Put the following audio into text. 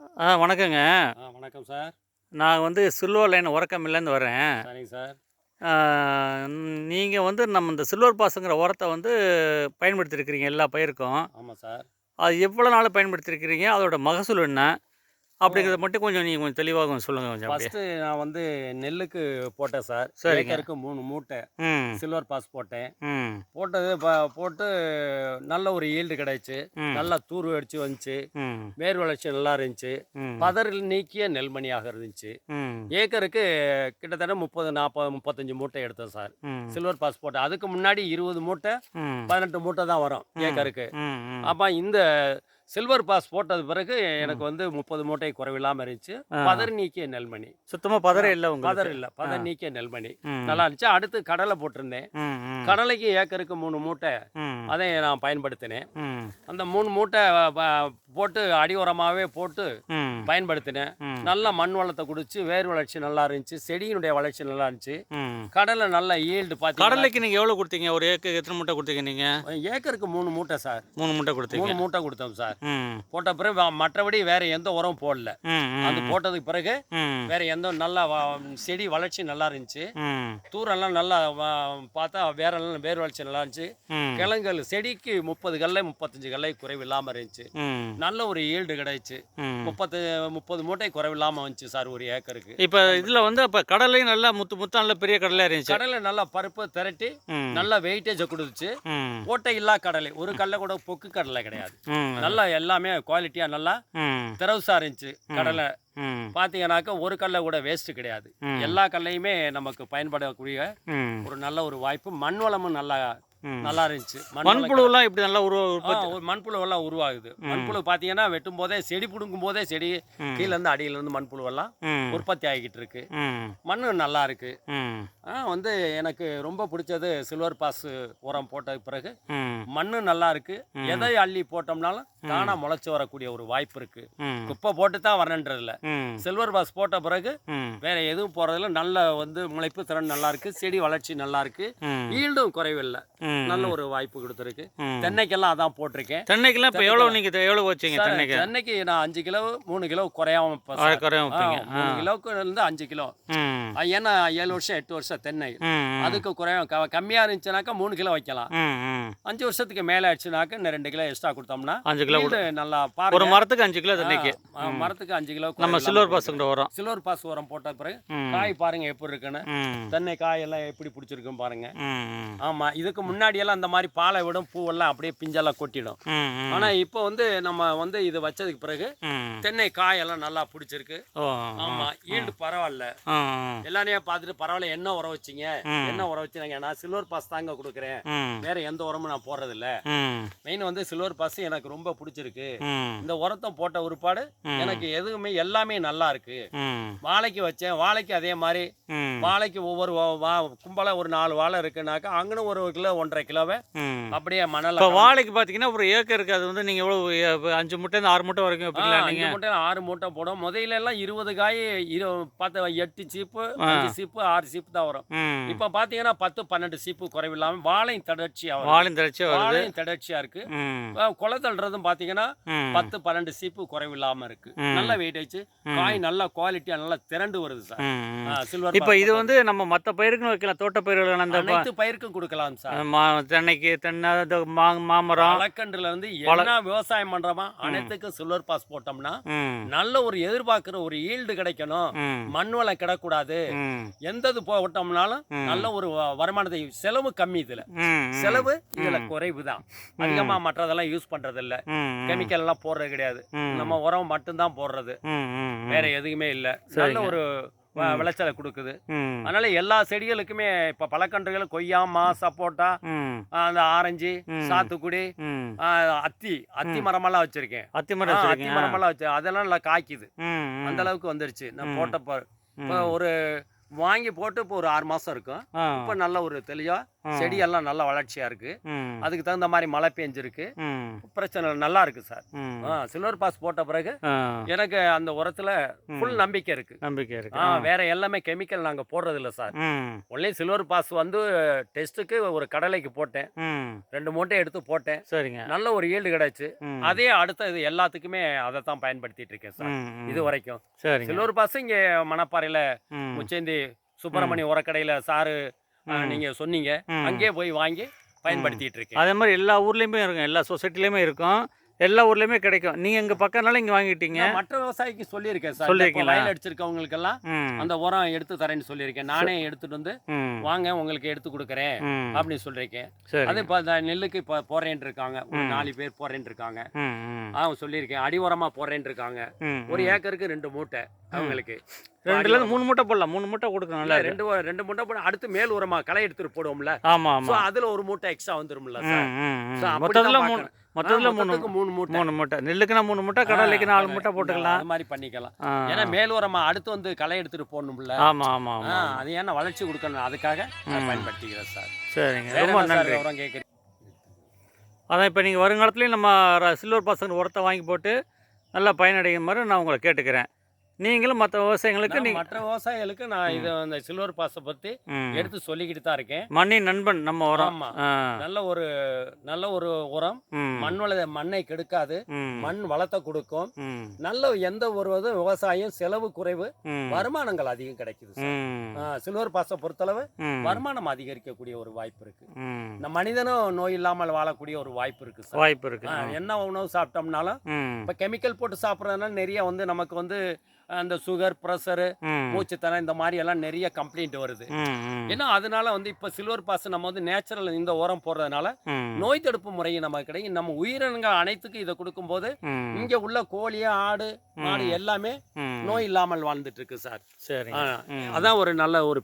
ஆ வணக்கங்க. ஆ வணக்கம் சார். நான் வந்து சில்வர் லைன் உரக்கமில்லேருந்து வரேன் சரிங்க சார். நீங்கள் வந்து நம்ம இந்த சில்வர் பாஸுங்கிற உரத்தை வந்து பயன்படுத்தியிருக்கிறீங்க எல்லா பயிருக்கும். ஆமாம் சார். அது எவ்வளோ நாள் பயன்படுத்தியிருக்கிறீங்க அதோட மகசூல் என்ன? அப்படிங்கிறத மட்டும் கொஞ்சம் நீங்கள் கொஞ்சம் தெளிவாக கொஞ்சம் சொல்லுங்கள் கொஞ்சம் அப்படியே. ஃபஸ்ட்டு நான் வந்து நெல்லுக்கு போட்டேன் சார். சரிங்க. ஏக்கருக்கு மூணு மூட்டை. ம். சில்வர் பாஸ் போட்டேன். ம். போட்டது ப- போட்டு நல்ல ஒரு ஈல்டு கிடைச்சு. ம். நல்லா தூர் அடிச்சு வந்துச்சு. ம். வேர் வளர்ச்சி நல்லா இருந்துச்சு. ம். பதறில் நீக்கிய நெல்மணியாக இருந்துச்சு. ம். ஏக்கருக்கு கிட்டத்தட்ட முப்பது நாற்பது முப்பத்தஞ்சு மூட்டை எடுத்தேன் சார். ம். சில்வர் பாஸ் போட்டேன். அதுக்கு முன்னாடி இருபது மூட்டை ம். பதினெட்டு மூட்டை தான் வரும் ஏக்கருக்கு. ம் ம். அப்போ இந்த சில்வர் பாஸ் போட்டது பிறகு எனக்கு வந்து முப்பது மூட்டை குறைவில்லாமல் இருந்துச்சு. பதர் நீக்கிய நெல்மணி. சுத்தமாக பதறே இல்லை உங்களுக்கு? பதர் இல்லை. பதர் நீக்கிய நெல்மணி. நல்லா இருந்துச்சு. அடுத்து கடலை போட்டிருந்தேன். கடலைக்கு ஏக்கருக்கு மூணு மூட்டை. அதை நான் பயன்படுத்தினேன். அந்த மூணு மூட்டை போட்டு அடி உரமாகவே போட்டு பயன்படுத்தினேன். நல்ல மண் வளத்தை குடிச்சு வேர் வளர்ச்சி நல்லா இருந்துச்சு செடியினுடைய வளர்ச்சி நல்லா இருந்துச்சு. கடலை நல்ல ஈல்டு பார்த்தீங்கன்னா கடலைக்கு நீங்கள் எவ்வளோ கொடுத்தீங்க? ஒரு ஏக்கர் எத்தனை மூட்டை கொடுத்தீங்க நீங்கள் ஏக்கருக்கு மூணு மூட்டை சார். மூணு மூட்டை கொடுத்தீங்க. மூணு மூட்டை கொடுத்தோம் சார். போட்ட பிறகு மற்றபடி வேற எந்த உரம் போடல. அது போட்டதுக்கு பிறகு வேற எந்த நல்லா செடி வளர்ச்சி நல்லா இருந்துச்சு. தூரெல்லாம் நல்லா பார்த்தா வேரெல்லாம் வேர் வளர்ச்சி நல்லா இருந்துச்சு. கிழங்குகள் செடிக்கு முப்பது கல்லை முப்பத்தஞ்சு கல்லை குறைவில்லாமல் இருந்துச்சு. ம். நல்ல ஒரு ஈல்டு கிடைச்சு. முப்பத்து முப்பது மூட்டை குறைவில்லாமல் வந்துச்சு சார் ஒரு ஏக்கருக்கு. இப்போ இதில் வந்து இப்போ கடலையும் நல்லா முத்து முத்தா நல்ல பெரிய கடலையாக இருந்துச்சு. கடலை நல்லா பருப்பு திரட்டி நல்லா வெயிட்டேஜை கொடுத்துச்சு. ஓட்டை இல்லா கடலை ஒரு கடலை கூட பொக்கு கடலை கிடையாது. நல்லா எல்லாமே குவாலிட்டியாக நல்லா ம். திறவுசா இருந்துச்சு கடலை. ம். பார்த்தீங்கன்னாக்கா ஒரு கடலை கூட வேஸ்ட் கிடையாது. எல்லா கடலையுமே நமக்கு பயன்படக்கூடிய ஒரு நல்ல ஒரு வாய்ப்பு. மண் வளமும் நல்லா. நல்லா இருந்துச்சு. மண் மண்புழுவெல்லாம் இப்படி நல்லா உருவ ஆ, உற்பத்தி ஒரு மண்புழு எல்லாம் உருவாகுது மண்புழு பார்த்தீங்கன்னா வெட்டும் போதே செடி பிடுங்கும் போதே செடி. கீழ இருந்து அடியில இருந்து மண்புழு எல்லாம் ம். உற்பத்தி ஆகிக்கிட்டு இருக்கு. ம். மண்ணு நல்லா இருக்கு. வந்து எனக்கு ரொம்ப பிடிச்சது சில்வர் பாஸ் உரம் போட்ட பிறகு ம். மண்ணு நல்லா இருக்கு. எதை அள்ளி போட்டோம்னாலும் தானா முளைச்சு வரக்கூடிய ஒரு வாய்ப்பு இருக்கு. குப்பை போட்டு தான் வரணுன்றதில்ல ம். சில்வர் பாஸ் போட்ட பிறகு வேற எதுவும் போறதில்ல. நல்ல வந்து முளைப்பு திறன் நல்லா இருக்கு. செடி வளர்ச்சி நல்லா இருக்கு. ஈல்டும் குறைவில்லை. நல்ல ஒரு வாய்ப்பு கொடுத்துருக்கு. தென்னைக்கெல்லாம் அதான் போட்டிருக்கேன். தென்னைக்கெல்லாம் இப்போ எவ்வளோ நீங்கள் எவ்வளோ வச்சீங்க தென்னைக்கு? தென்னைக்கு நான் அஞ்சு கிலோ மூணு கிலோ குறையாம வைப்பீங்க. மூணு கிலோக்கு இருந்து அஞ்சு கிலோ. ஏன்னா ஏழு வருஷம் எட்டு வருஷம் தென்னை. அதுக்கு குறைய க- கம்மியா இருந்துச்சுனாக்கா மூணு கிலோ வைக்கலாம். அஞ்சு வருஷத்துக்கு மேல ஆயிடுச்சுனாக்கா இன்னும் ரெண்டு கிலோ எக்ஸ்ட்ரா கொடுத்தோம்னா அஞ்சு கிலோ நல்லா ஒரு மரத்துக்கு அஞ்சு கிலோ தென்னைக்கு. மரத்துக்கு அஞ்சு கிலோ நம்ம சில்வர். பாஸுங்கிற உரம் சில்வர் பாஸ் உரம் போட்ட பிறகு காய் பாருங்க எப்படி இருக்குன்னு. தென்னை காய் எல்லாம் எப்படி பிடிச்சிருக்கும் பாருங்க. ஆமா இதுக்கு முன்னாடி எல்லாம் அந்த மாதிரி பாலை விடும் பூவெல்லாம் அப்படியே பிஞ்செல்லாம் கொட்டிடும். ஆனா இப்போ வந்து நம்ம வந்து இது வச்சதுக்கு பிறகு தென்னை காய் எல்லாம் நல்லா பிடிச்சிருக்கு. ஆமா ஈல்டு பரவாயில்ல. எல்லாரையும் பார்த்துட்டு பரவாயில்ல என்ன உரம் வச்சீங்க. என்ன உரம் வச்சீங்க நான் சில்வர் பாஸ் தாங்க கொடுக்குறேன். வேற எந்த உரமும் நான் போடுறதில்ல. ம். மெயின் வந்து சில்வர் பாஸ் எனக்கு ரொம்ப பிடிச்சிருக்கு. இந்த உரத்தை போட்ட உருப்பாடு ம். எனக்கு எதுவுமே எல்லாமே நல்லா இருக்கு. வாழைக்கு வச்சேன். வாழைக்கு அதே மாதிரி வாழைக்கு ஒவ்வொரு கும்பலா ஒரு நாலு வாழை இருக்குனாக்கா அங்கனும் ஒரு கிலோ ஒன்றரை கிலோவை அப்படியே மணல வாழைக்கு பார்த்தீங்கன்னா ஒரு ஏக்கருக்கு அது வந்து நீங்கள் எவ்வளோ எ- அஞ்சு முட்டைந்து ஆறு முட்டை வரைக்கும் அஞ்சு மூட்டை ஆறு மூட்டை போடும். முதல்ல எல்லாம் இருபது காய் இரு பத்து எட்டு சீப்பு அஞ்சு சீப்பு ஆறு சீப்பு தான் வரும். இப்போ பார்த்தீங்கன்னா பத்து பன்னெண்டு சீப்பு குறைவில்லாம வாழையும் தொடர்ச்சியா வரும் வாழையும் வருது. வாழையும் தொடர்ச்சியா இருக்கு. குலை தள்ளுறதும் பார்த்தீங்கன்னா பத்து பன்னெண்டு சீப்பு குறைவில்லாம இருக்கு. நல்ல வெயிட்டேஜ் காய் நல்ல குவாலிட்டியா நல்லா திரண்டு வருது சார். சில்வர் இப்போ இது வந்து நம்ம மற்ற பயிருக்குன்னு வைக்கலாம். தோட்ட பயிர்கள் அந்த அனைத்து பயிருக்கும் கொடுக்கலாம் சார். தென்னைக்கு தென்னை மாமரம். பழக்கன்றுல இருந்து என்ன விவசாயம் பண்றோமா அனைத்துக்கும் சில்வர் பாஸ் போட்டோம்னா நல்ல ஒரு எதிர்பார்க்கிற ஒரு ஈல்டு கிடைக்கணும். மண் வளம் கிடக்கூடாது. எந்த இது போட்டோம்னாலும் நல்ல ஒரு வருமானத்தை செலவு கம்மி இதுல. செலவு இதுல குறைவு தான் அதிகமா மற்றதெல்லாம் யூஸ் பண்றது இல்ல கெமிக்கல் எல்லாம் போடுறது கிடையாது. நம்ம உரம் மட்டும்தான் போடுறது. வேற எதுவுமே இல்ல. நல்ல ஒரு விளைச்சலை கொடுக்குது. அதனால எல்லா செடிகளுக்குமே இப்ப பழக்கன்றுகள் கொய்யா மா. சப்போட்டா அந்த ஆரஞ்சு சாத்துக்குடி அத்தி அத்தி மரமெல்லாம் வச்சிருக்கேன். அத்தி மரம் அத்தி மரமெல்லாம் வச்சு அதெல்லாம் நல்லா காய்க்குது. அந்த அளவுக்கு வந்துருச்சு. நான் போட்டப்ப இப்போ ஒரு வாங்கி போட்டு இப்போ ஒரு ஆறு மாசம் இருக்கும் இப்போ நல்ல ஒரு தெளிவா ஆ. செடியெல்லாம் நல்லா வளர்ச்சியா இருக்கு. அதுக்கு தகுந்த மாதிரி மழை பெஞ்சிருக்கு. பிரச்சனை நல்லா இருக்கு சார். சில்வர் பாஸ் போட்ட பிறகு எனக்கு அந்த உரத்துல ஃபுல் நம்பிக்கை இருக்கு. நம்பிக்கை இருக்கு. வேற எல்லாமே கெமிக்கல் நாங்க போடுறது இல்ல சார் ஒன்லி சில்வர் பாஸ் வந்து டெஸ்ட்டுக்கு ஒரு கடலைக்கு போட்டேன். ரெண்டு மூட்டை எடுத்து போட்டேன். சரிங்க. நல்ல ஒரு ஈல்டு கிடைச்சு. அதே அடுத்த இது எல்லாத்துக்குமே அதை தான் பயன்படுத்திட்டு இருக்கேன் சார். இது வரைக்கும். சில்வர் பாஸ் இங்க மணப்பாறையில முச்சேந்தி சுப்பிரமணிய உரக்கடையில சாரு நீங்க சொன்னீங்க. அங்கேயே போய் வாங்கி பயன்படுத்திட்டு இருக்கேன் அதே மாதிரி எல்லா ஊர்லேயுமே இருக்கும். எல்லா சொசைட்டிலையுமே இருக்கும். எல்லா ஊர்லேயுமே கிடைக்கும். நீங்கள் இங்கே பக்கம்னால இங்கே வாங்கிட்டீங்க. மற்ற விவசாயிக்கு சொல்லியிருக்கேன் சார். சொல்லியிருக்கீங்களா? வயல் அடிச்சிருக்கவங்களுக்கு எல்லாம் அந்த உரம் எடுத்து தரேன்னு சொல்லியிருக்கேன். நானே எடுத்துட்டு வந்து வாங்க உங்களுக்கு எடுத்து கொடுக்குறேன் அப்படின்னு சொல்லியிருக்கேன். அது இப்போ நெல்லுக்கு இப்போ போறேன் இருக்காங்க. ஒரு நாலு பேர் போறேன் இருக்காங்க. ஆ சொல்லியிருக்கேன். அடி உரமா போறேன் இருக்காங்க. ஒரு ஏக்கருக்கு ரெண்டு மூட்டை அவங்களுக்கு. ரெண்டுலேருந்து மூணு மூட்டை போடலாம். மூணு மூட்டை கொடுக்கணும். நல்லா ரெண்டு ரெண்டு மூட்டை போட அடுத்து மேல் உரமா களை எடுத்துட்டு போடுவோம்ல. ஆமாம் ஸோ ஆமாம் அதுல ஒரு மூட்டை எக்ஸ்ட்ரா வந்துரும்ல மொத்தத்தில் மூணு. மொத்தத்தில் மூணு மூணு மூட்டை. மூணு மூட்டை. நெல்லுக்குனா மூணு மூட்டை கடலைக்கு நாலு மூட்டை போட்டுக்கலாம். அது மாதிரி பண்ணிக்கலாம். ஏன்னா மேல் உரமா அடுத்து வந்து களை எடுத்துட்டு போடணும்ல. ஆமாம் ஆமாம் ஆ, ஆமாம் அது ஏன்னா வளர்ச்சி கொடுக்கணும். அதுக்காக நான் பயன்படுத்திக்கிறேன் சார் சரிங்க. ரொம்ப நன்றி. உரம் கேட்குறீங்க அதான் இப்போ நீங்கள் வருங்காலத்துலேயும் நம்ம சில்வர் பாசன் உரத்தை வாங்கி போட்டு நல்லா பயனடையும் மாதிரி நான் உங்களை கேட்டுக்கிறேன். நீங்களும் மற்ற விவசாயிங்களுக்கு நான் நீங்கள் மற்ற விவசாயிகளுக்கு நான் இது அந்த சில்வர் பாஸை பத்தி ம். எடுத்து சொல்லிக்கிட்டு தான் இருக்கேன். மண்ணின் நண்பன் நம்ம உரம். நல்ல ஒரு நல்ல ஒரு உரம். மண் வள மண்ணை கெடுக்காது. மண் வளத்தை கொடுக்கும். நல்ல எந்த ஒரு விவசாயம் செலவு குறைவு வருமானங்கள் அதிகம் கிடைக்குது சில்வர் பாஸை பொறுத்தளவு வருமானம் அதிகரிக்கக்கூடிய ஒரு வாய்ப்பு இருக்கு. இந்த மனிதனும் நோய் இல்லாமல் வாழக்கூடிய ஒரு வாய்ப்பு இருக்கு சார். வாய்ப்பு இருக்கு. என்ன உணவு சாப்பிட்டோம்னாலும் இப்போ கெமிக்கல் போட்டு சாப்பிட்றதுனால நிறைய வந்து நமக்கு வந்து அந்த சுகர் ப்ரெஷரு மூச்சுத்தனம் இந்த மாதிரி எல்லாம் நிறைய கம்ப்ளைண்ட் வருது. ஏன்னா அதனால வந்து இப்போ சில்வர் பாஸ் நம்ம வந்து நேச்சுரல் இந்த உரம் போடுறதுனால நோய் தடுப்பு முறையும் நமக்கு கிடைக்கும் நம்ம உயிரினங்கள் அனைத்துக்கும் இதை கொடுக்கும்போது இங்க உள்ள கோழி ஆடு மாடு எல்லாமே நோய் இல்லாமல் வாழ்ந்துட்டு இருக்கு சார். ஆ, அதான் ஒரு நல்ல ஒரு